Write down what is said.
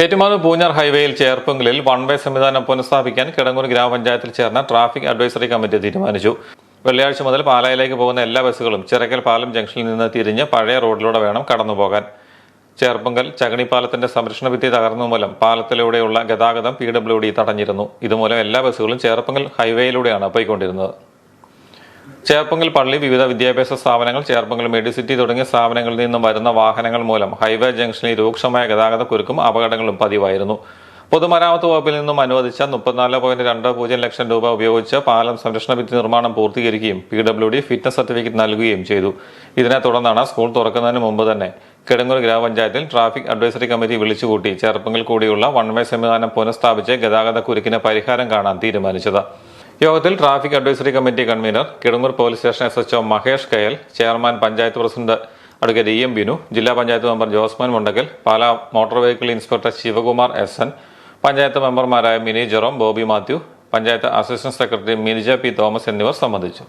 ഏറ്റുമാനൂർ പൂഞ്ഞാർ ഹൈവേയിൽ ചേർപ്പുങ്കിലിൽ one way സംവിധാനം പുനഃസ്ഥാപിക്കാൻ കിടങ്ങൂർ ഗ്രാമപഞ്ചായത്തിൽ ചേർന്ന ട്രാഫിക് അഡ്വൈസറി കമ്മിറ്റി തീരുമാനിച്ചു. വെള്ളിയാഴ്ച മുതൽ പാലായിലേക്ക് പോകുന്ന എല്ലാ ബസ്സുകളും ചിറക്കൽ പാലം ജംഗ്ഷനിൽ നിന്ന് തിരിഞ്ഞ് പഴയ റോഡിലൂടെ വേണം കടന്നുപോകാൻ. ചേർപ്പുങ്കൽ ചകണിപ്പാലത്തിന്റെ സംരക്ഷണ ഭിത്തി തകർന്ന മൂലം പാലത്തിലൂടെയുള്ള ഗതാഗതം പി ഡബ്ല്യു ഡി തടഞ്ഞിരുന്നു. ഇതുമൂലം എല്ലാ ബസ്സുകളും ചേർപ്പുങ്കൽ ഹൈവേയിലൂടെയാണ് പോയിക്കൊണ്ടിരുന്നത്. ചേർപ്പുങ്കൽ പള്ളി വിവിധ വിദ്യാഭ്യാസ സ്ഥാപനങ്ങൾ ചേർപ്പങ്കൽ മെഡിസിറ്റി തുടങ്ങിയ സ്ഥാപനങ്ങളിൽ നിന്നും വരുന്ന വാഹനങ്ങൾ മൂലം ഹൈവേ ജംഗ്ഷനിൽ രൂക്ഷമായ ഗതാഗത കുരുക്കും അപകടങ്ങളും പതിവായിരുന്നു. പൊതുമരാമത്ത് വകുപ്പിൽ നിന്നും അനുവദിച്ച മുപ്പത്തിനാല് പോയിന്റ് രണ്ട് പൂജ്യം ലക്ഷം രൂപ ഉപയോഗിച്ച് പാലം സംരക്ഷണ ഭിത്തി നിർമ്മാണം പൂർത്തീകരിക്കുകയും P W D fitness certificate നൽകുകയും ചെയ്തു. ഇതിനെ തുടർന്നാണ് സ്കൂൾ തുറക്കുന്നതിന് മുമ്പ് തന്നെ കിടങ്ങൂർ ഗ്രാമപഞ്ചായത്തിൽ ട്രാഫിക് അഡ്വൈസറി കമ്മിറ്റി വിളിച്ചുകൂട്ടി ചേർപ്പുങ്കൽ കൂടിയുള്ള വൺ വേ സംവിധാനം പുനഃസ്ഥാപിച്ച് ഗതാഗത കുരുക്കിന് പരിഹാരം കാണാൻ തീരുമാനിച്ചത്. യോഗത്തിൽ traffic advisory committee convener Kidangoor police station S Mahesh Kayal chairman panchayat president advocate E M Binu ജില്ലാ panchayat member Josman Mundakkal Pala motor vehicle inspector Sivakumar S N panchayat മെമ്പർമാരായ Mini Jerome Bobby Mathew panchayat assistant secretary Minija P Thomas എന്നിവർ സംബന്ധിച്ചു.